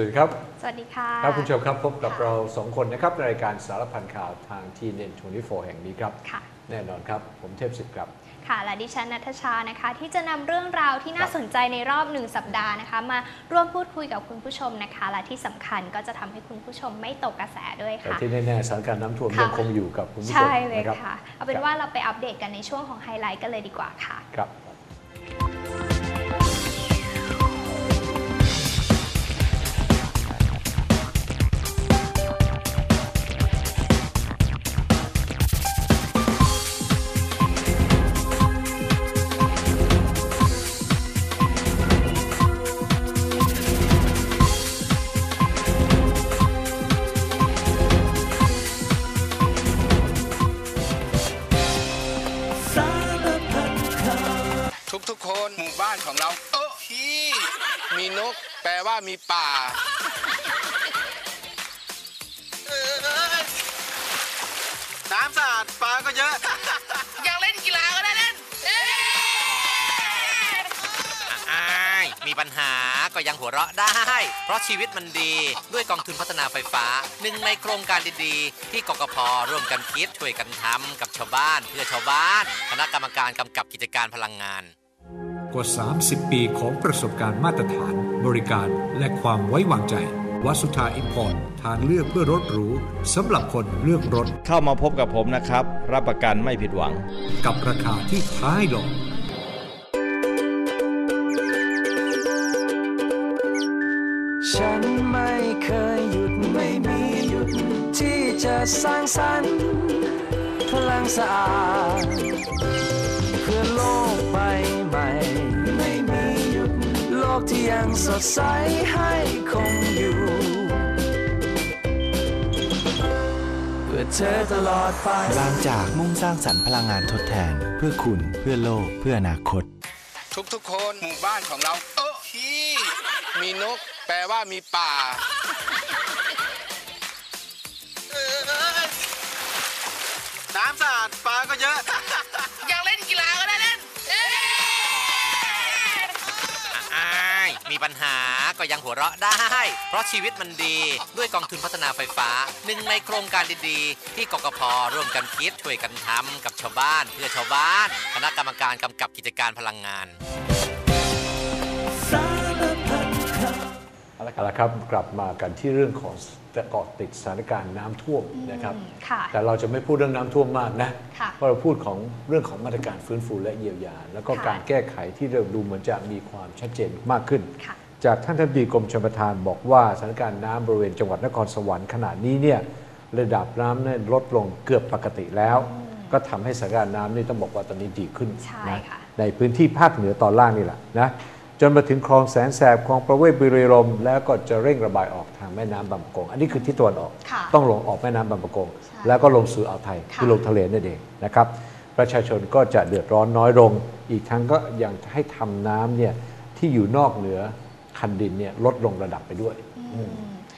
วัสดีครับ สวัสดีค่ะ ครับคุณผู้ชมครับพบกับค่ะเราสองคนนะครับในรายการสารพันข่าวทางทีเน็ตทนีโฟแห่งนี้ครับ ค่ะ แน่นอนครับ ผมเทพสิทธิ์ครับ ค่ะ และดิฉันนัทชานะคะ ที่จะนำเรื่องราวที่น่าครับสนใจในรอบหนึ่งสัปดาห์นะคะ มาร่วมพูดคุยกับคุณผู้ชมนะคะ และที่สำคัญก็จะทำให้คุณผู้ชมไม่ตกกระแสด้วยแต่ค่ะที่แน่ๆสถานการณ์น้ำท่วมค่ะยังคงอยู่กับคุณผู้ชมใช่เลยนะครับค่ะ เอาเป็นว่าเราไปอัปเดตกันในช่วงของไฮไลท์กันเลยดีกว่าค่ะ ครับ น้ำสะอาดปลาก็เยอะ อยากเล่นกีฬาก็ได้เล่นเอ้ยอ้ายมีปัญหาก็ยังหัวเราะได้ เพราะชีวิตมันดีด้วยกองทุนพัฒนาไฟฟ้า หนึ่งในโครงการดีๆ ที่กกพร่วมกันคิดช่วยกันทำกับชาวบ้านเพื่อชาวบ้าน คณะกรรมการกำกับกิจการพลังงาน กว่า 30 ปีของประสบการณ์มาตรฐาน บริการและความไว้วางใจ วัดสุธาอิมพอร์ต ทางเลือกเพื่อรถหรูสำหรับคนเลือกรถ เข้ามาพบกับผมนะครับ รับประกันไม่ผิดหวัง กับราคาที่ท้ายลงฉันไม่เคยหยุดไม่มีหยุด ที่จะสร้างสรรค์พลังสะอาดเพื่อโลกใบใหม่ไม่มีหยุด โลกที่ยังสดใสให้คงอยู่ เพื่อเธอตลอดไปบางจากมุ่งสร้างสรรค์พลังงานทดแทน เพื่อคุณเพื่อโลกเพื่ออนาคต ทุกๆคนหมู่บ้านของเราเออพี่มีนก แปลว่ามีป่าเออน้ำสะอาดปลาก็เยอะ มีปัญหาก็ยังหัวเราะได้ เพราะชีวิตมันดีด้วยกองทุนพัฒนาไฟฟ้า หนึ่งในโครงการดีๆ ที่กกพร่วมกันคิดช่วยกันทำกับชาวบ้านเพื่อชาวบ้าน คณะกรรมการกำกับกิจการพลังงาน เอาละครับกลับมากันที่เรื่องของเกาะติดสถานการณ์น้ำท่วมนะครับอืมค่ะ แต่เราจะไม่พูดเรื่องน้ำท่วมมากนะค่ะเพราะเราพูดของเรื่องของมาตรการฟื้นฟูและเยียวยา แล้วก็ค่ะ การแก้ไขที่เริ่มดูเหมือนจะมีความชัดเจนมากขึ้น ค่ะ จากท่านทัพดีกรมชลประทานบอกว่าสถานการณ์น้ำบริเวณจังหวัดนครสวรรค์ขณะนี้เนี่ยระดับน้ำเนี่ยลดลงเกือบปกติแล้ว ก็ทำให้สถานการณ์น้ำนี่ต้องบอกว่าตอนนี้ดีขึ้นใช่นะค่ะ ในพื้นที่ภาคเหนือตอนล่างนี่แหละนะ จนมาถึงคลองแสนแสบคลองประเวศบุรีรมย์แล้วก็จะเร่งระบายออกทางแม่น้ำบางประกง อันนี้คือที่ตะวันออก ค่ะต้องลงออกแม่น้ำบางประกงใช่แล้วก็ลงสู่อ่าวไทยค่ะ คือลงทะเลนั่นเองนะครับ ประชาชนก็จะเดือดร้อนน้อยลง อีกทั้งก็ยังให้ทำน้ำเนี่ยที่อยู่นอกเหนือคันดินเนี่ยลดลงระดับไปด้วย อืม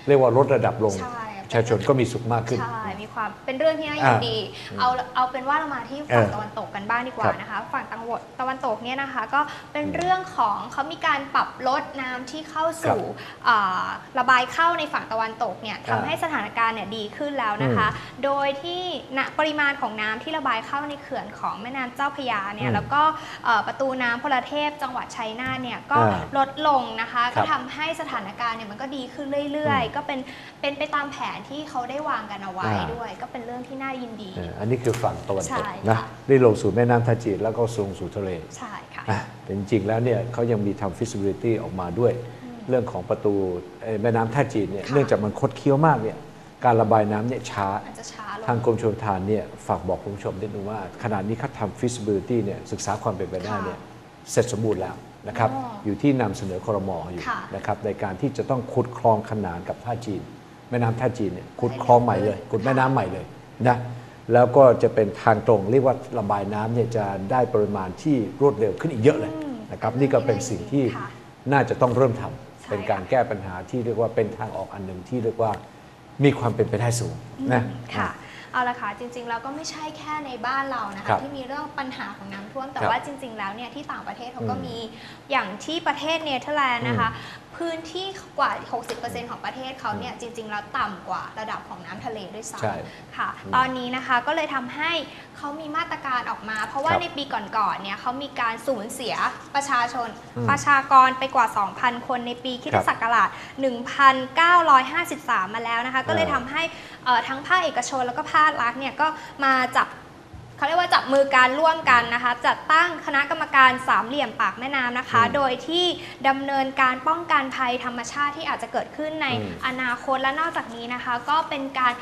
เรียกว่าลดระดับลง ใช่ ประชาชนก็มีสุขมากขึ้น ใช่ มีความเป็นเรื่องที่น่ายินอ่าดี เอาเอาเป็นว่าเรามาที่ฝั่งเออตะวันตกกันบ้างดีกว่าครับนะคะ ฝั่งตะวันตะวันตกเนี่ยนะคะก็เป็นเรื่องของเขามีการปรับลดน้ำที่เข้าสู่อ่าระบายเข้าในฝั่งตะวันตกเนี่ยอ่าทำให้สถานการณ์เนี่ยดีขึ้นแล้วนะคะ โดยที่ณปริมาณของน้ำที่ระบายเข้าในเขื่อนของแม่น้ำเจ้าพระยาเนี่อืยมแล้วก็เอ่อประตูน้ำพลเทพจังหวัดชัยนาทเนี่ยก็อ่าลดลงนะคะครัก็บทำให้สถานการณ์เนี่ยมันก็ดีขึ้นเรื่อย ๆ ก็เป็นเป็นไปตามแผนที่เขาได้วางกันเอาไว้อ่าด้วย ก็เป็นเรื่องที่น่ายินดีเอออันนี้คือฝั่งตะวันตกใช่นะค่ะได้ลงสู่แม่น้ำท่าจีนแล้วก็ลงสู่ทะเล ใช่ค่ะอะแต่จริงๆแล้วเนี่ยเขายังมีทำ feasibility ออกมาด้วย เรื่องของประตูเอ่อแม่น้ำท่าจีนเนี่ยค่ะเนื่องจากมันคดเคี้ยวมากเนี่ยการระบายน้ำเนี่ยช้าอาจจะช้าลงทางกรมชลประทานเนี่ยฝากบอกคุณผู้ชมนิดนึงว่า ขณะนี้เขาทำ feasibility เนี่ยศึกษาความเป็นไปได้เนี่ยเสร็จสมบูรณ์แล้วนะครับอ๋อออยู่ที่นำเสนอครมอยู่ค่ะนะครับในการที่จะต้องขุดคลองขนานกับท่าจีน แม่น้ำท่าจีนเนี่ยขุดคลองใหม่เลยขุดแม่น้ำใหม่เลยนะแล้วก็จะเป็นทางตรงเรียกว่าระบายน้ำเนี่ยจะได้ปริมาณที่รวดเร็วขึ้นอีกเยอะเลยอืมนะครับนี่ก็เป็นสิ่งที่ค่ะน่าจะต้องเริ่มทำใช่เป็นการแก้ปัญหาที่เรียกว่าเป็นทางออกอันหนึ่งที่เรียกว่ามีความเป็นไปได้สูงนะค่ะเอาละค่ะจริงๆแล้วก็ไม่ใช่แค่ในบ้านเรานะครัคะบที่มีเรื่องปัญหาของน้ำท่วม แต่ครับว่าจริง ๆ แล้วเนี่ยที่ต่างประเทศเขาก็อืมมีอย่างที่ประเทศเนเธอร์แลนด์นะคะ พื้นที่กว่า 60%ของประเทศเขาเนี่ยจริง ๆ แล้วต่ำกว่าระดับของน้ำทะเลด้วยซ้ใช่ำค่ะอืมตอนนี้นะคะก็เลยทำให้เขามีมาตรการออกมา เพราะว่าครับในปีก่อนๆเนี่ยเขามีการสูญเสียประชาชน อืมประชากรไปกว่า 2,000 คนในปีคริสตศักราช 1,953 มาแล้วนะคะ ก็เลยอ่าทำให้เอ่อทั้งภาคเอกชนแล้วก็ภาครัฐเนี่ยก็มาจับ เขาเรียกว่าจับมือการร่วมกันนะคะ จัดตั้งคณะกรรมการสามเหลี่ยมปากแม่น้ำนะคะอืมโดยที่ดำเนินการป้องกันภัยธรรมชาติที่อาจจะเกิดขึ้นในอืมอนาคตและนอกจากนี้นะคะ ก็เป็นการ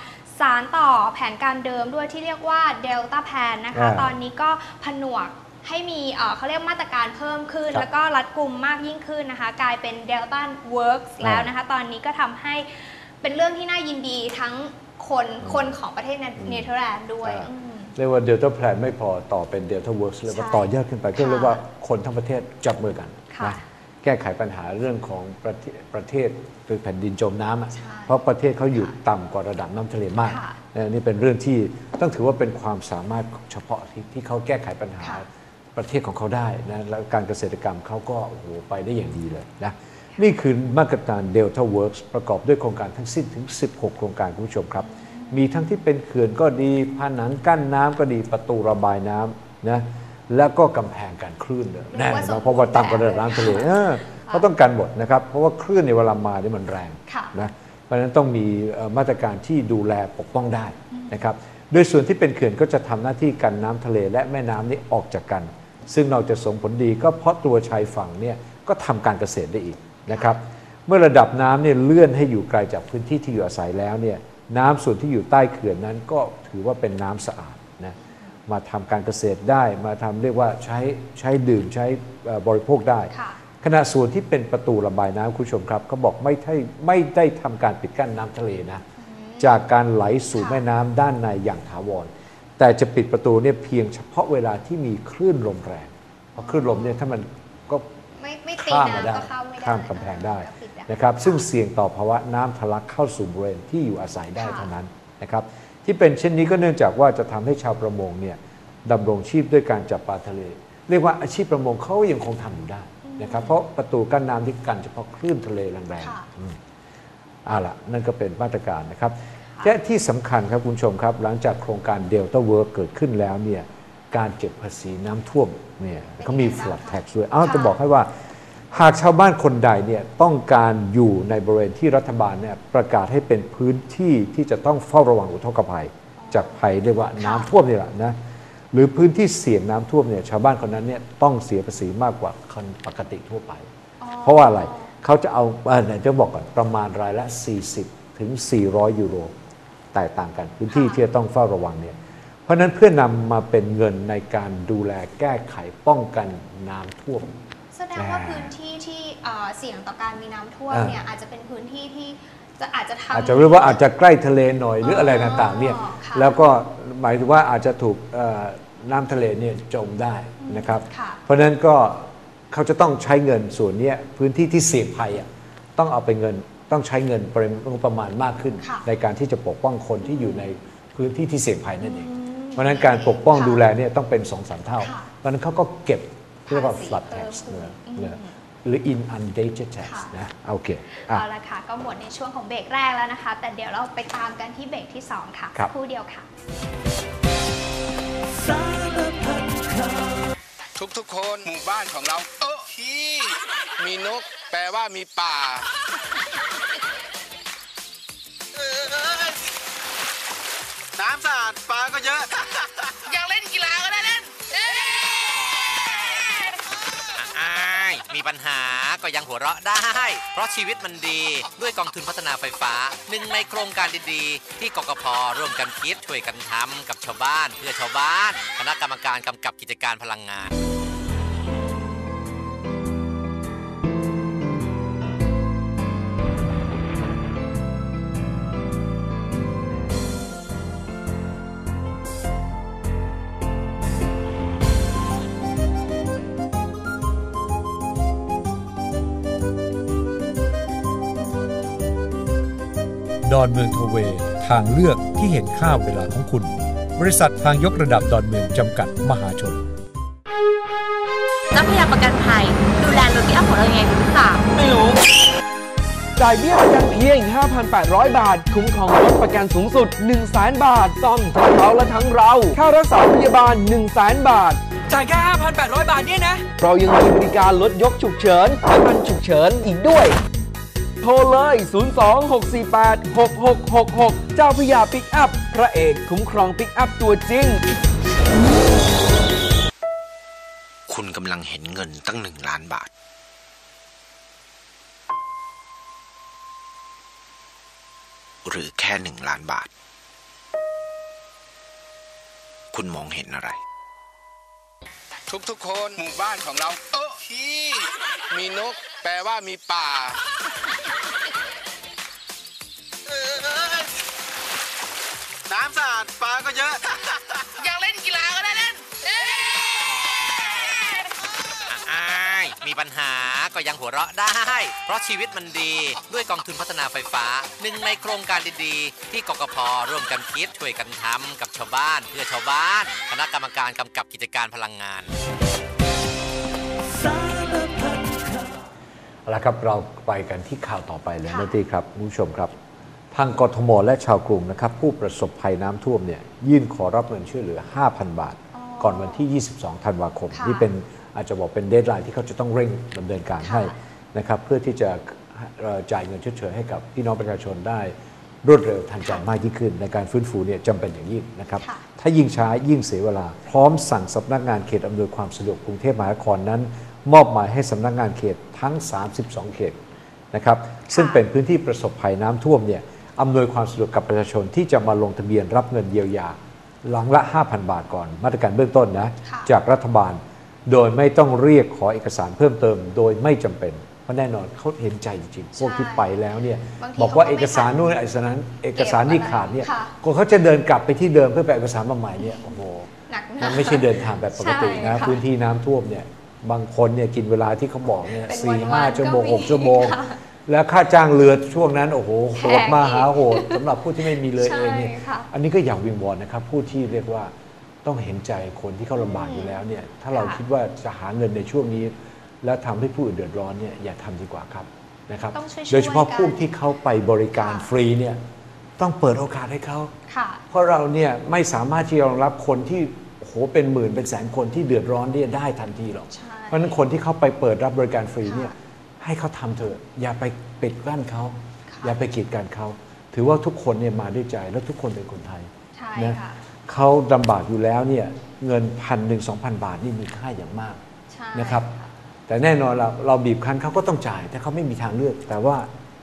สารต่อแผนการเดิมด้วยที่เรียกว่าเดลต้าแพนนะคะอ่าตอนนี้ก็ผนวกให้มีเอ่อเขาเรียกมาตรการเพิ่มขึ้นครับแล้วก็รัดกุมมากยิ่งขึ้นนะคะ กลายเป็น Delta Works แล้วนะคะ ตอนนี้ก็ทำให้เป็นเรื่องที่น่ายินดีทั้งคนคนของประเทศเนเธอร์แลนด์ด้วยอ่าอืม เรียกว่า Delta Plan ไม่พอต่อเป็น Delta Works เลยว่าใช่ต่อยอดขึ้นไปก็ค่ะเรียกว่าคนทั้งประเทศจับมือกันค่ะนะแก้ไขปัญหาเรื่องของประเทศประเทศหรือแผ่นดินจมน้ำอะใช่เพราะประเทศเขาอยู่ต่ำกว่าระดับน้ำทะเลมากค่ะนะนี่เป็นเรื่องที่ต้องถือว่าเป็นความสามารถเฉพาะที่ที่เขาแก้ไขปัญหาค่ะประเทศของเขาได้นะแล้วการเกษตรกรรมเขาก็โอ้โหไปได้อย่างดีเลยนะนี่คือมาตรการ Delta Works ประกอบด้วยโครงการทั้งสิ้นถึง 16 โครงการคุณผู้ชมครับ มีทั้งที่เป็นเขื่อนก็ดีผนังกั้นน้ำก็ดีประตูระบายน้ำนะแล้วก็กำแพงการคลื่นเลยเรีแน่ยกว่าสมนอนเพราะว่าต่ำกว่าระดับน้ำทะเลเออเขาต้องการหมดนะครับ เพราะว่าคลื่นในเวลามานี่มันแรงค่ะนะเพราะฉะนั้นต้องมีเอ่อมาตรการที่ดูแลปกป้องได้นะครับโดยส่วนที่เป็นเขื่อนก็จะทำหน้าที่กันน้ำทะเลและแม่น้ำนี้ออกจากกัน ซึ่งนอกจากส่งผลดีก็เพราะตัวชายฝั่งเนี่ยก็ทำการเกษตรได้อีกนะครับ เมื่อระดับน้ำเนี่ยเลื่อนให้อยู่ไกลจากพื้นที่ที่อยู่อาศัยแล้วเนี่ย น้ำส่วนที่อยู่ใต้เขื่อนนั้นก็ถือว่าเป็นน้ำสะอาดนะมาทำการเกษตรได้มาทำเรียกว่าใช้ใช้ดื่มใช้เอ่อบริโภคได้ค่ะขณะส่วนที่เป็นประตูระบายน้ำคุณผู้ชมครับเขาบอกไม่ได้ไม่ได้ทำการปิดกั้นน้ำทะเลนะจากการไหลสู่ค่ะแม่น้ำด้านในอย่างถาวร แต่จะปิดประตูเนี่ยเพียงเฉพาะเวลาที่มีคลื่นลมแรงเพราะคลื่นลมเนี่ยถ้ามันก็ไม่ไม่ตีข้ามมาได้น้ำก็เข้าไม่ได้ข้ามกำแพงได้ก็ปิได้ นะครับซึ่งเสี่ยงต่อภาวะน้ำทะลักเข้าสู่บริเวณที่อยู่อาศัยได้ค่ะเท่านั้นนะครับที่เป็นเช่นนี้ก็เนื่องจากว่าจะทำให้ชาวประมงเนี่ยดำรงชีพด้วยการจับปลาทะเล เรียกว่าอาชีพประมงเขายังคงทำอยู่ได้นะครับเพราะประตูกั้นน้ำที่กันเฉพาะคลื่นทะเลแรงค่ะๆอืมเอาล่ะนั่นก็เป็นมาตรการนะครับและที่สำคัญครับคุณผู้ชมครับ หลังจากโครงการเดลต้าเวิร์กเกิดขึ้นแล้วเนี่ยการเก็บภาษีน้ำท่วมเนี่ยเขามี flood tax ด้วยอ้าวจะบอกให้ว่า หากชาวบ้านคนใดเนี่ยต้องการอยู่ในบริเวณที่รัฐบาลเนี่ยประกาศให้เป็นพื้นที่ที่จะต้องเฝ้าระวังอุทกภัย จากภัยเรียกว่าน้ำท่วมนี่แหละนะหรือพื้นที่เสี่ยงน้ำท่วมเนี่ยชาวบ้านคนนั้นเนี่ยต้องเสียภาษีมากกว่าคนปกติทั่วไป เพราะว่าอะไรเขาจะเอาเอ่อไหนจะบอกก่อนประมาณรายละ 40 ถึง 400 ยูโรแตกต่างกันพื้นที่ที่จะต้องเฝ้าระวังเนี่ยเพราะฉะนั้นเพื่อนำมาเป็นเงินในการดูแลแก้ไขป้องกันน้ำท่วม แสดงว่าอ่าพื้นที่ที่เอ่อเสี่ยงต่อการมีน้ำท่วมอ่าเนี่ยอาจจะเป็นพื้นที่ที่จะอาจจะทำ อาจจะเรียกว่าอาจจะใกล้ทะเลหน่อยหรืออะไรต่างๆเนี่ย อ๋อค่ะแล้วก็หมายถึงว่าอาจจะถูกเอ่อน้ำทะเลเนี่ยจมได้นะครับ ค่ะ เพราะฉะนั้นก็เขาจะต้องใช้เงินส่วนเนี้ยพื้นที่ที่เสี่ยงภัยอะต้องเอาไปเงินต้องใช้เงินปริมาณงบประมาณมากขึ้น ค่ะ ในการที่จะปกป้องคนที่อยู่ในพื้นที่ที่เสี่ยงภัยนั่นเอง เพราะฉะนั้นการปกป้องค่ะ ดูแลเนี่ยต้องเป็นสองสามเท่า ค่ะ เพราะฉะนั้นเขาก็เก็บ เรียกว่าภาษี flood เพิ่ tax มขึ้นนะอืมนะหรือ inundated tax ค่ะนะโอเคอะเอาละค่ะ ก็หมดในช่วงของเบรกแรกแล้วนะคะ แต่เดี๋ยวเราไปตามกันที่เบรกที่ 2 ค่ะครับครู่เดียวค่ะ ทุกๆคนหมู่บ้านของเราโอ้ที่มีนก แปลว่ามีป่าเอ้ยน้ำสะอาดปลาก็เยอะ มีปัญหาก็ยังหัวเราะได้ เพราะชีวิตมันดีด้วยกองทุนพัฒนาไฟฟ้า หนึ่งในโครงการดีๆ ที่กกพร่วมกันคิดช่วยกันทำกับชาวบ้านเพื่อชาวบ้าน คณะกรรมการกำกับกิจการพลังงาน ดอนเมืองโทเวย์ทางเลือกที่เห็นค่าเวลาของคุณ บริษัททางยกระดับดอนเมืองจำกัดมหาชนเจ้าพยาประกันภัย ดูแลรถพี่อ้ำของเรายังไงรู้หรือเปล่าไม่รู้ จ่ายเบี้ยประกันเพียง 5,800 บาท คุ้มครองรถประกันสูงสุด 1 0 0 0 0 0 บาท ซ่อมทั้งเขาและทั้งเรา ค่ารักษาพยาบาล1 0 0 0 0 0 บาทจ่ายแค่ 5,800 บาทเนี่ยนะ เรายังมีบริการรถยกฉุกเฉินน้ำมันฉุกเฉินอีกด้วยโท รเลย 026486666 เจ้าพระยาปิกอัพ พระเอกคุ้มครองปิกอัพตัวจริง คุณกำลังเห็นเงินตั้งหนึ่งล้านบาท หรือแค่หนึ่งล้านบาท คุณมองเห็นอะไร ทุกๆคนหมู่บ้านของเรา เออพี่มีนก แปลว่ามีป่า น้ำสะอาดปลาก็เยอะ อยากเล่นกีฬาก็ได้เล่นอ้ายมีปัญหาก็ยังหัวเราะได้ เพราะชีวิตมันดีด้วยกองทุนพัฒนาไฟฟ้า หนึ่งในโครงการดีๆ ที่กกพร่วมกันคิดช่วยกันทำกับชาวบ้านเพื่อชาวบ้าน คณะกรรมการกำกับกิจการพลังงานเอาละครับเราไปกันที่ข่าวต่อไปเลยนะตีครับคุณผู้ชมครับ ทางกทมและชาวกรุงนะครับผู้ประสบภัยน้ำท่วมเนี่ยยื่นขอรับเงินช่วยเหลือ 5,000 บาทก่อนวันที่ 22 ธันวาคม ค่ะนี่เป็นอาจจะบอกเป็นเดทไลน์ที่เขาจะต้องเร่งดำเนินการให้นะครับเพื่อที่จะเอ่อจ่ายเงินชดเชยให้กับพี่น้องประชาชนได้รวดเร็วทันใจมากยิ่งขึ้น ในการฟื้นฟูเนี่ยจำเป็นอย่างยิ่งนะครับ ค่ะ ถ้ายิ่งช้ายิ่งเสียเวลา พร้อมสั่งสำนักงานเขตอำนวยความสะดวกกรุงเทพมหานครนั้น มอบหมายให้สำนักงานเขตทั้ง 32 เขตนะครับ ซึ่งเป็นพื้นที่ประสบภัยน้ำท่วมเนี่ย อำนวยความสะดวกกับประชาชนที่จะมาลงทะเบียนรับเงินเยียวยาหลังละ 5,000 บาทก่อน มาตรการเบื้องต้นนะค่ะจากรัฐบาล โดยไม่ต้องเรียกขอเอกสารเพิ่มเติม โดยไม่จำเป็นเพราะแน่นอนเขาเห็นใจจริงๆพวกที่ไปแล้วเนี่ยบางทีบอกว่าเขาก็เอกสารไม่ทันนู่นเอกสารนั้นเอกสารนี่ขาดเนี่ยค่ะก็เขาจะเดินกลับไปที่เดิมเพื่อไปเอาเอกสารมาใหม่เนี่ยโอ้โหหนักหมันานไม่ใช่เดินทางแบบปกติใช่นะค่ะพื้นที่น้ำท่วมเนี่ยบางคนเนี่ยกินเวลาที่เขาบอกเนี่ยเป็นสี่วันๆห้าชั่วโมงก็มีหกชั่วโมงค่ะ แล้วค่าจ้างเรือช่วงนั้นโอ้โหโหดมากแพงอีกหาโหดสำหรับผู้ที่ไม่มีเรือใช่เองเนี่ยค่ะ อันนี้ก็อยากวิงวอนนะครับ ผู้ที่เรียกว่าต้องเห็นใจคนที่เขาลำบากอยู่แล้วเนี่ยถ้าเราค่ะ คิดว่าจะหาเงินในช่วงนี้ แล้วทำให้ผู้อื่นเดือดร้อนเนี่ยอย่าทำดีกว่าครับนะครับ ต้องช่วยๆโดยเฉพาะกันผู้ที่เขาไปบริการค่ะ ฟรีเนี่ยต้องเปิดโอกาสให้เขา ค่ะ เพราะเราเนี่ยไม่สามารถที่จะรองรับคนที่โอ้โหเป็นหมื่นเป็นแสนคนที่เดือดร้อนเนี่ยได้ทันทีหรอก ใช่ เพราะฉะนั้นคนที่เขาไปเปิดรับบริการฟรีเนี่ย ให้เขาทำเถอะ อย่าไปปิดกั้นเขาค่ะอย่าไปกีดกันเขา ถือว่าทุกคนเนี่ยมาด้วยใจแล้วทุกคนเป็นคนไทยใช่นะค่ะเขาลำบากอยู่แล้วเนี่ยเงินพันหนึ่งสองพันบาทนี่มีค่าอย่างมากใช่นะครับ แต่แน่นอนเราเราบีบคั้นเขาก็ต้องจ่าย แต่เขาไม่มีทางเลือก แต่ว่า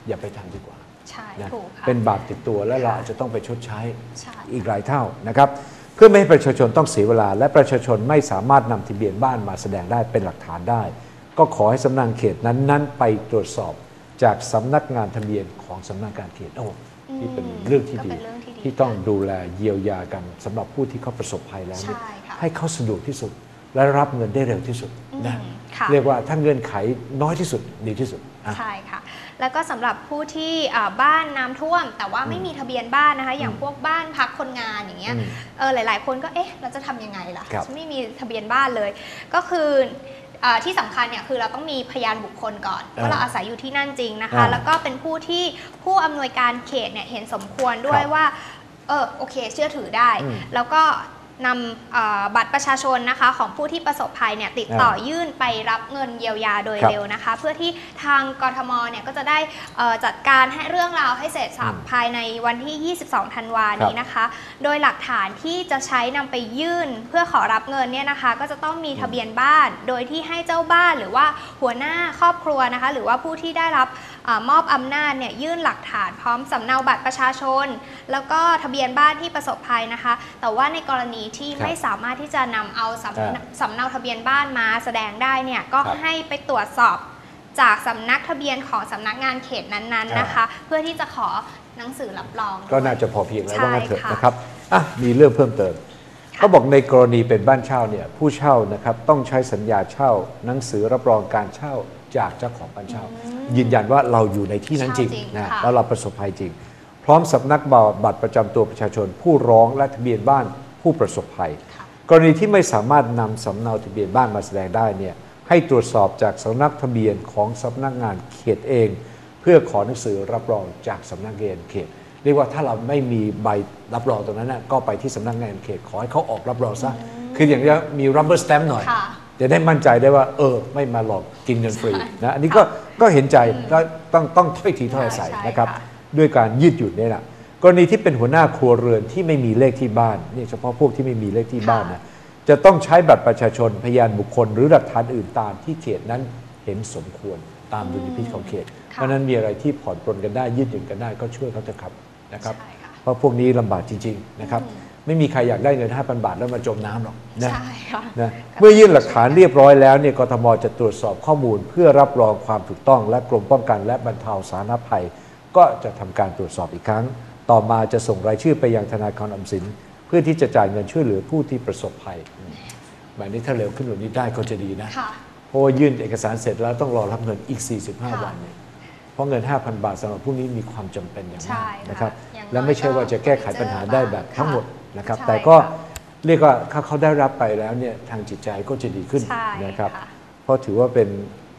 อย่าไปทำดีกว่าใช่นะถูกค่ะเป็นบาปติดตัวและเราอาจจะต้องไปชดใช้ใช่อีกหลายเท่านะครับ เพื่อไม่ให้ประชาชนต้องเสียเวลา และประชาชนไม่สามารถนำทะเบียนบ้านมาแสดงได้เป็นหลักฐานได้ ก็ขอให้สำนักงานเขตนั้นๆไปตรวจสอบจากสำนักงานทะเบียนของสำนักงานเขตโอ้ที่เป็นเรื่องที่ก็ดีเป็นเรื่องที่ดีที่ต้องดูแลเยียวยากันสำหรับผู้ที่เขาประสบภัยแล้วเนี่ยใช่ค่ะให้เขาสะดวกที่สุด และรับเงินได้เร็วที่สุดนะอืมค่ะเรียกว่าถ้าเงื่อนไขน้อยที่สุดดีที่สุดอะใช่ค่ะแล้วก็สำหรับผู้ที่อ่าบ้านน้ำท่วม แต่ว่าไม่มีทะเบียนบ้านนะคะอย่างพวกบ้านพักคนงานอย่างเงี้ยอืมเออหลาย ๆ คนก็เอ๊ะเราจะทำยังไงล่ะครับฉันไม่มีทะเบียนบ้านเลย ก็คืออ่า ที่สำคัญเนี่ยคือเราต้องมีพยานบุคคลก่อนว่าเราอาศัยอยู่ที่นั่นจริงนะคะอ่าแล้วก็เป็นผู้ที่ผู้อำนวยการเขตเนี่ยเห็นสมควรด้วยครับว่าเออโอเค เชื่อถือได้อืมแล้วก็ นำเอ่อบัตรประชาชนนะคะของผู้ที่ประสบภัยเนี่ยติดต่อยื่นไปรับเงินเยียวยาโดยครับเร็วนะคะ เพื่อที่ทางกทมเนี่ยก็จะได้เอ่อจัดการให้เรื่องราวให้เสร็จสับอืมภายในวันที่ 22 ธันวาครับนี้นะคะ โดยหลักฐานที่จะใช้นำไปยื่นเพื่อขอรับเงินเนี่ยนะคะ ก็จะต้องมีทะเบียนบ้าน โดยที่ให้เจ้าบ้านหรือว่าหัวหน้าครอบครัวนะคะ หรือว่าผู้ที่ได้รับเออ มอบอำนาจเนี่ยยื่นหลักฐานพร้อมสำเนาบัตรประชาชน แล้วก็ทะเบียนบ้านที่ประสบภัยนะคะ แต่ว่าในกรณีที่ครับไม่สามารถที่จะนำเอาสำอ่าสำเนาทะเบียนบ้านมาแสดงได้เนี่ยก็ครับให้ไปตรวจสอบจากสำนักทะเบียนของสำนักงานเขตนั้นๆนะคะ เพื่อที่จะขอหนังสือรับรอง ก็น่าจะพอเพียงแล้วใช่ว่างั้นเถอะค่ะนะครับอะมีเรื่องเพิ่มเติมเขาบอกในกรณีเป็นบ้านเช่าเนี่ยผู้เช่านะครับต้องใช้สัญญาเช่าหนังสือรับรองการเช่า จากเจ้าของบ้านเช่า ยืนยันว่าเราอยู่ในที่นั้นจริงเช่าจริงนะค่ะแล้วเราประสบภัยจริง พร้อมสำนักบัตรประจำตัวประชาชน ผู้ร้องและทะเบียนบ้านผู้ประสบภัย กรณีที่ไม่สามารถนำสำเนาทะเบียนบ้านมาแสดงได้เนี่ยให้ตรวจสอบจากสำนักทะเบียนของสำนักงานเขตเอง เพื่อขอหนังสือรับรองจากสำนักงานเขตเรียกว่าถ้าเราไม่มีใบรับรองตรงนั้นนะก็ไปที่สำนักงานเขตขอให้เขาออกรับรองซะคืออย่างนี้ยมี rubber stamp หน่อยค่ะ จะได้มั่นใจได้ว่า เออ ไม่มาหลอกกินเงินฟรีนะอันนี้ก็ก็เห็นใจแล้วต้องต้องถ้อยทีถ้อยอาศัยใช่นะครับค่ะด้วยการยืดหยุ่นเนี่ยแหละกรณีที่เป็นหัวหน้าครัวเรือนที่ไม่มีเลขที่บ้านนี่เฉพาะพวกที่ไม่มีเลขที่บ้านนะจะต้องใช้บัตรประชาชนพยานบุคคล หรือหลักฐานอื่นตามที่เขตนั้นเห็นสมควรตามดุลยพินิจของเขต เพราะฉะนั้นมีอะไรที่ผ่อนปลนกันได้ยืดหยุ่นกันได้ก็ช่วยเขาเถอะครับนะครับ เพราะพวกนี้ลำบากจริง ๆ นะครับ ไม่มีใครอยากได้เงิน 5,000 บาทแล้วมาจมน้ำหรอกนะใช่ค่ะนะเมื่อยื่นหลักฐานเรียบร้อยแล้วเนี่ยกทมจะตรวจสอบข้อมูล เพื่อรับรองความถูกต้อง และกรมป้องกัน และบรรเทาสาธารณภัย ก็จะทำการตรวจสอบอีกครั้ง ต่อมาจะส่งรายชื่อไปยังธนาคารออมสิน เพื่อที่จะจ่ายเงินช่วยเหลือผู้ที่ประสบภัยอืมแบบนี้ถ้าเร็วขึ้นแบบนี้ได้ก็จะดีนะค่ะเพราะว่ายื่นเอกสารเสร็จแล้วต้องรอรับเงินอีก 45 วันเนี่ยเพราะเงิน 5,000 บาทสำหรับผู้นี้มีความจำเป็นอย่างใช่มากค่ะนะครับอย่างน้อย และไม่ใช่ว่าจะแก้ไขปัญหาได้แบบค่ะทั้งหมดนะครับใช่แต่ก็ค่ะเรียกว่าถ้าเขาได้รับไปแล้วเนี่ยทางจิตใจก็จะดีขึ้นใช่นะครับค่ะเพราะถือว่าเป็น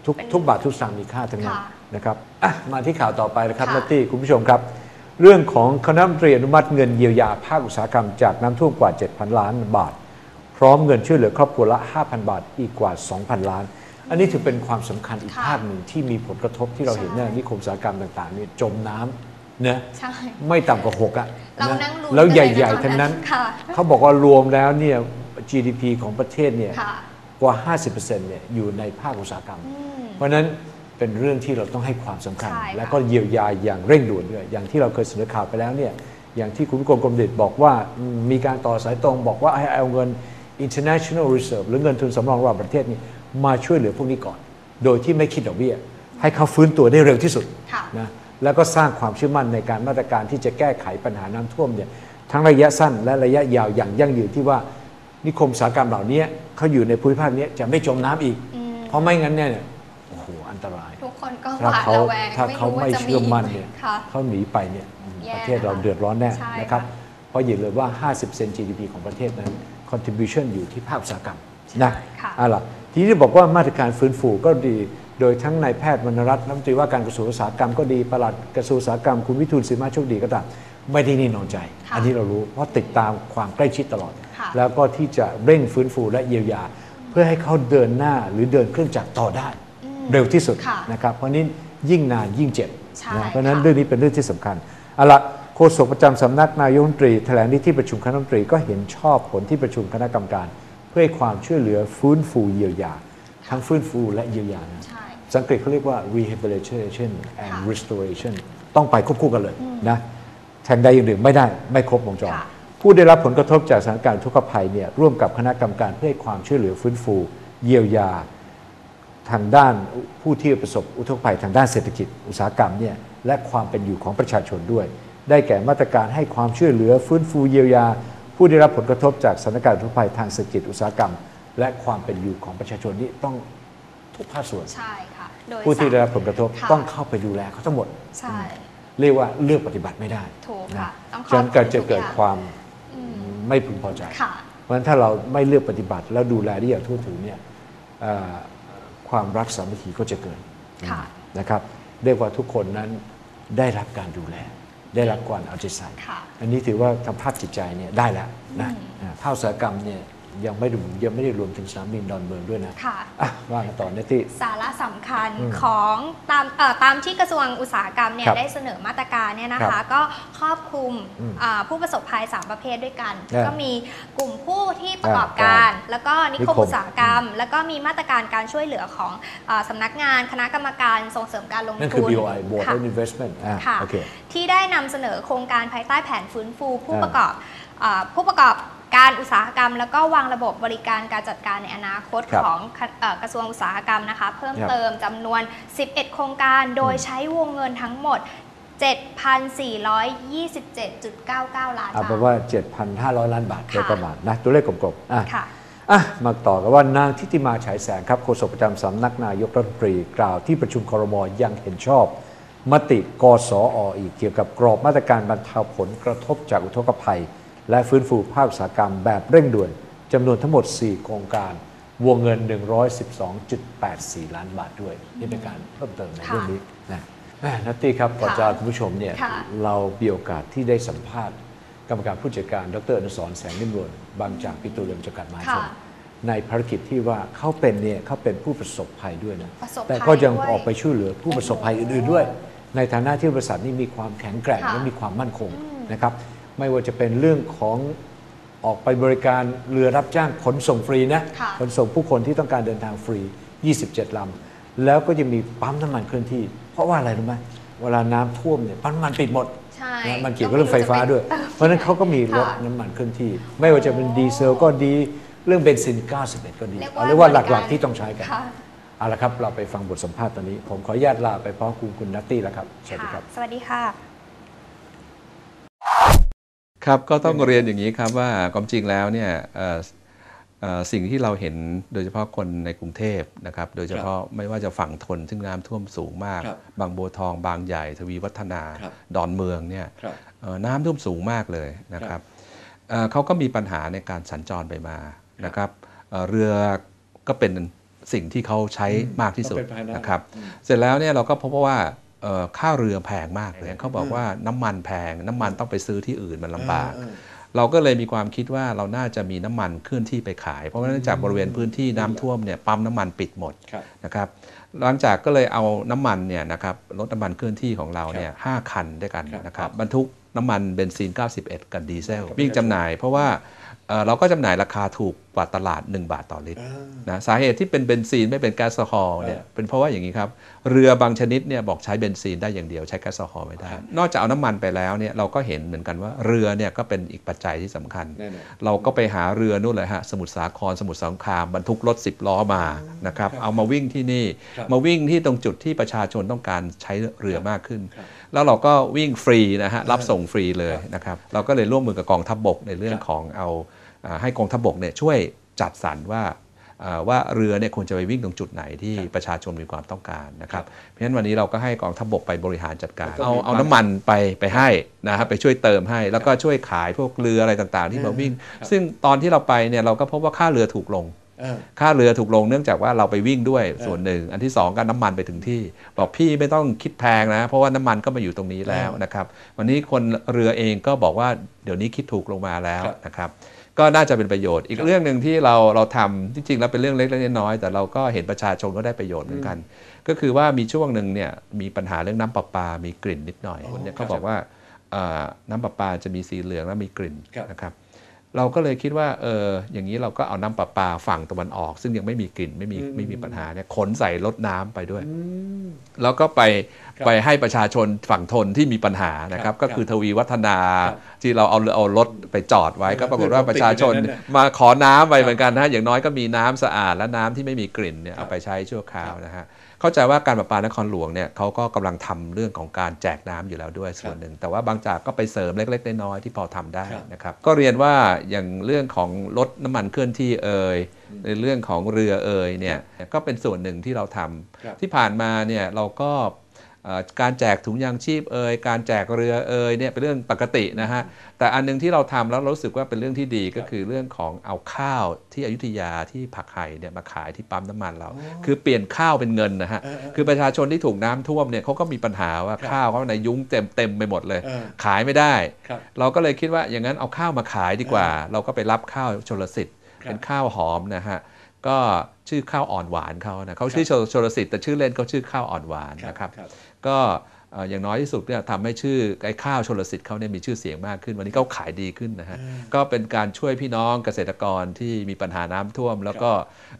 ทุกเป็นทุกบาททุกสตางค์มีค่าทั้งนั้นค่ะนะครับอะมาที่ข่าวต่อไปนะครับค่ะนัตตี้คุณผู้ชมครับ เรื่องของคณะรัฐมนตรีอนุมัติเงินเยียวยาภาคอุตสาหกรรมจากน้ำท่วมกว่า 7,000 ล้านบาท พร้อมเงินช่วยเหลือครอบครัวละ 5,000 บาทอีกกว่า 2,000 ล้าน อันนี้ถือเป็นความสำคัญอีกค่ะภาคหนึ่งที่มีผลกระทบที่เราเห็นเนี่ยนิคมอุตสาหกรรมต่างๆเนี่ยจมน้ำ เนะใช่ ไม่ต่ำกว่า6อะเรานะนั่งลุ้นแล้วกันใเลยนะหญ่ตอนนั้นๆทั้งนั้น ค่ะ เขาบอกว่ารวมแล้วเนี่ย GDP ของประเทศเนี่ยค่ะ กว่า 50%เนี่ยอยู่ในภาคอุตสาหกรรมเพราะฉะนั้นเป็นเรื่องที่เราต้องให้ความสำคัญ ใช่ค่ะ และก็เยียวยาอย่างเร่งด่วนด้วย อย่างที่เราเคยเสนอข่าวไปแล้วเนี่ยอย่างที่คุณวิกรมกรมเด็ดบอกว่าอืมมีการต่อสายตรงบอกว่าให้เอาเงิน international reserve หรือเงินทุนสำรองระหว่างประเทศนี่มาช่วยเหลือพวกนี้ก่อน โดยที่ไม่คิดดอกเบี้ย ให้เขาฟื้นตัวได้เร็วที่สุดค่ะ นะ แล้วก็สร้างความเชื่อมั่นในการมาตรการที่จะแก้ไขปัญหาน้ำท่วมเนี่ยทั้งระยะสั้นและระยะยาวอย่างยั่งยืนที่ว่านิคมอุตสาหกรรมเหล่านี้เขาอยู่ในภูมิภาคนี้จะไม่จมน้ำอีกอืมเพราะไม่งั้นเนี่ยโอ้โหอันตราย ทุกคนก็หถ้าวาดเขาระแวงถ้าเขารู้ว่ไม่จะเชื่อมั่นเนี่ยค่ะเขาหนีไปเนี่ยอืมแย่ประเทศเราเดือดร้อนแน่ใช่นะครับค่ะเพราะอย่าลืมว่า 50 เซน GDP ของประเทศนั้น contribution อยู่ที่ภาคอุตสาหกรรมนะค่ะเอาล่ะทีนี้บอกว่ามาตรการฟื้นฟูก็ดี โดยทั้งนายแพทย์วรรณรัตน์รัฐมนตรีว่าการกระทรวงอุตสาหกรรมก็ดีปลัดกระทรวงอุตสาหกรรมคุณวิทูลศรีมาโชคดีก็ตามไม่ได้นิ่งนอนใจค่ะอันนี้เรารู้เพราะติดตามความใกล้ชิดตลอดค่ะแล้วก็ที่จะเร่งฟื้นฟูและเยียวยา เพื่อให้เขาเดินหน้าหรือเดินเครื่องจักรต่อได้ เร็วที่สุดค่ะนะครับเพราะนี้ยิ่งนานยิ่งเจ็บใช่นะเพราะฉะนั้นค่ะเรื่องนี้เป็นเรื่องที่สำคัญเอาละโฆษกประจำสำนักนายกรัฐมนตรีแถลงในที่ประชุมคณะรัฐมนตรีก็เห็นชอบผลที่ประชุมคณะกรรมการ เพื่อให้ความช่วยเหลือฟื้นฟูเยียวยา ทั้งฟื้นฟูและเยียวยานะใช่ สังเกตเขาเรียกว่า rehabilitation and restoration ต้องไปควบคู่กันเลยนะแทงใดอย่างหนึ่งไม่ได้ไม่ครบวงจรค่ะผู้ได้รับผลกระทบจากสถานการณ์ทุกขภัยเนี่ยร่วมกับคณะกรรมการเพื่อให้ความช่วยเหลือฟื้นฟู เยียวยา ทางด้านผู้ที่ประสบอุทกภัยทางด้านเศรษฐกิจอุตสาหกรรมเนี่ยและความเป็นอยู่ของประชาชนด้วย ได้แก่มาตรการให้ความช่วยเหลือฟื้นฟูเยียวยา ผู้ได้รับผลกระทบจากสถานการณ์อุทกภัยทางเศรษฐกิจอุตสาหกรรม และความเป็นอยู่ของประชาชนนี่ต้อง ทุกภาคส่วน ใช่ค่ะโดยผู้ที่ได้รับผลกระทบค่ะ ต้องเข้าไปดูแลเขาทั้งหมด ใช่เรียกว่าเลือกปฏิบัติไม่ได้ถูกนะค่ะต้องครอบฉะนั้นก็จะเกิดทุกอย่างความไม่พึงพอใจ ค่ะ เพราะฉะนั้นถ้าเราไม่เลือกปฏิบัติ แล้วดูแลได้อย่างทั่วถึงเนี่ยเอ่อความรักสามัคคีก็จะเกิดค่ะ นะครับเรียกว่าทุกคนนั้นได้รับการดูแล ได้รับการเอาใจใส่ ค่ะ อันนี้ถือว่าทางภาพจิตใจเนี่ยได้แล้วนะอ่าภาคอุตสาหกรรมเนี่ย ยังไม่รวมยังไม่ได้รวมถึงสนามบินดอนเมืองด้วยนะค่ะอะว่ากันต่อเนตตี้สาระสำคัญอืมของตามเอ่อตามที่กระทรวงอุตสาหกรรมเนี่ยครับได้เสนอมาตรการเนี่ยนะครัคะบก็ครอบคลุมอืมอ่าผู้ประสบภัย 3 ประเภทด้วยกันอ่าก็มีกลุ่มผู้ที่ประกอบการ แล้วก็นิคมนิคมอุตสาหกรรม แล้วก็มีมาตรการการช่วยเหลือของอาสำนักงานคณะกรรมการส่งเสริมการลงนั่นคือทุน BOI Board ค่ะ of Investment อ่าค่ะโอเคที่ได้นำเสนอโครงการภายใต้แผนฟื้นฟูผู้อ่าประกอบอ่าผู้ประกอบ การอุตสาหกรรม แล้วก็วางระบบบริการการจัดการในอนาคตครับของคเอ่อกระทรวงอุตสาหกรรมนะคะ เพิ่มครับเติมจำนวน 11 โครงการ โดยใช้วงเงินทั้งหมด 7,427.99 ล้านเอาบาเป็นทว่า 7,500 ล้านบาทโดยค่ะประมาณนะ ตัวเลขกลมๆอะ ค่ะ อะมาต่อกันว่านางทิติมาฉายแสงครับโฆษกประจำสำนักนายกรัฐมนตรีกล่าวที่ประชุมครมยังเห็นชอบ มติกสออีกเกี่ยวกับกรอบมาตรการบรรเทาผลกระทบจากอุทกภัย และฟื้นฟูภาคอุตสาหกรรมแบบเร่งด่วนจำนวนทั้งหมด 4 โครงการ วงเงิน 112.84 ล้านบาทด้วย นี่เป็นการเพิ่มเติมในค่ะเรื่องนี้นะแหม่นัตตี้ครับก่อนค่ะจะคุณผู้ชมเนี่ยค่ะเรามีโอกาสที่ได้สัมภาษณ์ กรรมการผู้จัดการ ดรอนุสรณ์แสงนิ่มนวลบางจากปิโตรเลียมจำกัดมหาชนค่ะในภารกิจที่ว่าเขาเป็นเนี่ยเขาเป็นผู้ประสบภัยด้วยนะประสบภัยแต่ก็ยังด้วยออกไปช่วยเหลือผู้ประสบภัยอื่นๆด้วย ในฐานะที่บริษัทนี้มีความแข็งแกร่งค่ะและมีความมั่นคงนะครับ ไม่ว่าจะเป็นเรื่องของออกไปบริการเรือรับจ้างขนส่งฟรีนะค่ะขนส่งผู้คนที่ต้องการเดินทางฟรี 27 ลำ แล้วก็ยังมีปั๊มน้ำมันเคลื่อนที่ เพราะว่าอะไรรู้ไหมเวลาน้ำท่วมเนี่ยปั๊มน้ำมันปิดหมดใช่นะมันเกี่ยวกับเรื่องไฟฟ้าด้วย เพราะฉะนั้นเขาก็มีรถค่ะน้ำมันเคลื่อนที่ ไม่ว่าจะเป็นดีเซลก็ดีเรื่องเบนซิน 91 ก็ดีเรียกว่าเอาเรียกว่าเหมือนหลักกันๆที่ต้องใช้กันค่ะเอาละครับ เราไปฟังบทสัมภาษณ์ตอนนี้ ผมขออนุญาตลาไปพร้อมคุณคุณนัตตี้แล้วครับ สวัสดีครับ สวัสดีค่ะ ครับก็ต้องเรียนอย่างนี้ครับว่าความจริงแล้วเนี่ยเอ่อเอ่อสิ่งที่เราเห็นโดยเฉพาะคนในกรุงเทพนะครับ โดยเฉพาะไม่ว่าจะฝั่งทนซึ่งน้ำท่วมสูงมากครับบางบัวทองบางใหญ่ทวีวัฒนาครับดอนเมืองเนี่ยครับเอ่อน้ำท่วมสูงมากเลยนะคครัรับบเอ่อเขาก็มีปัญหาในการสัญจรไปมานะครับเอ่อเรือก็เป็นสิ่งที่เขาใช้มากที่สุดก็เป็นภาชนะนะครับ เสร็จแล้วเนี่ยเราก็พบว่าเอ่อ ค่าเรือแพงมากเลยเขาบอกว่าน้ำมันแพง น้ำมันต้องไปซื้อที่อื่นมันลำบากเออเออเราก็เลยมีความคิดว่าเราน่าจะมีน้ำมันเคลื่อนที่ไปขาย เพราะว่าเนื่องจากบริเวณพื้นที่น้ำท่วมเนี่ยปั๊มน้ำมันปิดหมดครับนะครับหลังจากก็เลยเอาน้ำมันเนี่ยนะครับรถน้ำมันเคลื่อนที่ของเราเนี่ยห้าคันด้วยกันนะครับบรรทุกน้ำมันเบนซิน 91 กับดีเซลวิ่งจำหน่าย เพราะว่าเอ่อเราก็จำหน่ายราคาถูก กว่าตลาด 1 บาทต่อลิตรนะสาเหตุที่เป็นเบนซินไม่เป็นแก๊สโซฮอล์เนี่ยเป็นเพราะว่าอย่างนี้ครับ เรือบางชนิดเนี่ยบอกใช้เบนซินได้อย่างเดียวใช้แก๊สโซฮอล์ไม่ได้ นอกจากเอาน้ำมันไปแล้วเนี่ยเราก็เห็นเหมือนกันว่าเรือเนี่ยก็เป็นอีกปัจจัยที่สำคัญแน่นอนเราก็ไปหาเรือนู่นเลยฮะสมุทรสาครสมุทรสงครามบรรทุกรถ 10 ล้อมานะครับเอามาวิ่งที่นี่ครับมาวิ่งที่ตรงจุดที่ประชาชนต้องการใช้เรือมากขึ้น แล้วเราก็วิ่งฟรีนะฮะรับส่งฟรีเลยนะครับเราก็เลยร่วมมือกับกองทัพบกในเรื่องของเอาอ่า ให้กองทัพบกเนี่ยช่วยจัดสรรว่าอ่าว่าเรือเนี่ยควรจะไปวิ่งตรงจุดไหนที่ประชาชนมีความต้องการนะครับ เพราะฉะนั้นวันนี้เราก็ให้กองทัพบกไปบริหารจัดการแล้วก็เอามีเอาน้ำมันไปไปให้นะครับไปช่วยเติมให้ แล้วก็ช่วยขายพวกเรืออะไรต่างๆ ที่มาวิ่ง ซึ่งตอนที่เราไปเนี่ยเราก็พบว่าค่าเรือถูกลงเออค่าเรือถูกลงเนื่องจากว่าเราไปวิ่งด้วยส่วนหนึ่ง อันที่สองก็น้ำมันไปถึงที่ บอกพี่ไม่ต้องคิดแพงนะ เพราะว่าน้ำมันก็มาอยู่ตรงนี้แล้วนะครับ วันนี้คนเรือเองก็บอกว่าเดี๋ยวนี้คิดถูกลงมาแล้วนะครับ ก็น่าจะเป็นประโยชน์ อีกเรื่องหนึ่งที่เราเราทำที่จริงแล้วเป็นเรื่องเล็กๆน้อยๆแต่เราก็เห็นประชาชนก็ได้ประโยชน์เหมือนกัน ก็คือว่ามีช่วงหนึ่งเนี่ยมีปัญหาเรื่องน้ำประปา มีกลิ่นนิดหน่อยคนเนี่ยเขาบอกว่าเอ่อน้ำประปาจะมีสีเหลืองแล้วมีกลิ่นนะครับเราก็เลยคิดว่าเอออย่างนี้เราก็เอาน้ำประปาฝั่งตะวันออก ซึ่งยังไม่มีกลิ่นไม่มีไม่มีปัญหาเนี่ยขนใส่รถน้ำไปด้วย แล้วก็ไปครับ ไปให้ประชาชนฝั่งทนที่มีปัญหานะครับครับก็คือทวีวัฒนาครับที่เราเอาเอารถไปจอดไว้เออก็ปรากฏว่าประชาชนติดอยู่ในนั้นน่ะมาขอน้ำไปเหมือนกันนะอย่างน้อยก็มีน้ำสะอาดและน้ำที่ไม่มีกลิ่นเนี่ยเอาไปใช้ชั่วคราวนะฮะเข้าใจว่าการประปานครหลวงเนี่ยเขาก็กำลังทำเรื่องของการแจกน้ำอยู่แล้วด้วยส่วนหนึ่ง แต่ว่าบางจากก็ไปเสริมเล็กๆน้อยๆที่พอทำได้นะครับก็เรียนว่าอย่างเรื่องของรถน้ำมันเคลื่อนที่เอ่ยในเรื่องของเรือเอ่ยเนี่ยก็เป็นส่วนหนึ่งที่เราทำครับที่ผ่านมาเนี่ยเราก็เอ่อ การแจกถุงยางชีพเอ่ยการแจกเรือเอ่ยเนี่ยเป็นเรื่องปกตินะฮะแต่อันหนึงที่เราทำแล้วเรารู้สึกว่าเป็นเรื่องที่ดีก็คือเรื่องของเอาข้าวที่อยุธยาที่ผักไห่เนี่ยมาขายที่ปั๊มน้ำมันเรา คือเปลี่ยนข้าวเป็นเงินนะฮะเออเออคือประชาชนที่ถูกน้ำท่วมเนี่ยเขาก็มีปัญหาว่าข้าวเขาในยุ้งเต็มเต็มไปหมดเลยเออขายไม่ได้ครับเราก็เลยคิดว่าอย่างนั้นเอาข้าวมาขายดีกว่า เราก็ไปรับข้าวชลสิทธิ์ครับเป็นข้าวหอมนะฮะก็ ชื่อข้าวอ่อนหวานเขานะเขาชื่อชลชลสิทธิ์แต่ชื่อเล่นเขาชื่อข้าวอ่อนหวานนะครับครับก็เอ่ออย่างน้อยที่สุดเนี่ยทำให้ชื่อไอ้ข้าวชลสิทธิ์เขาเนี่ยมีชื่อเสียงมากขึ้น วันนี้เขาขายดีขึ้นนะฮะก็เป็นการช่วยพี่น้องเกษตรกรที่มีปัญหาน้ำท่วม แล้วก็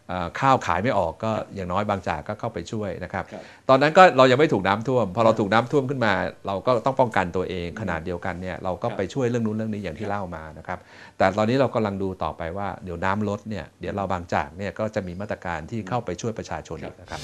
เอ่อข้าวขายไม่ออกก็อย่างน้อยบางจากก็เข้าไปช่วยนะครับครับตอนนั้นก็เรายังไม่ถูกน้ำท่วม พอเราถูกน้ำท่วมขึ้นมา เราก็ต้องป้องกันตัวเองขนาดเดียวกันเนี่ยเราก็ไปช่วยเรื่องนู้นเรื่องนี้อย่างที่เล่ามานะครับแต่ตอนนี้เรากำลังดูต่อไปว่าเดี๋ยวน้ำลดเนี่ยเดี๋ยวเราบางจากเนี่ยก็จะมีมาตรการที่เข้าไปช่วยประชาชนอีกนะครับ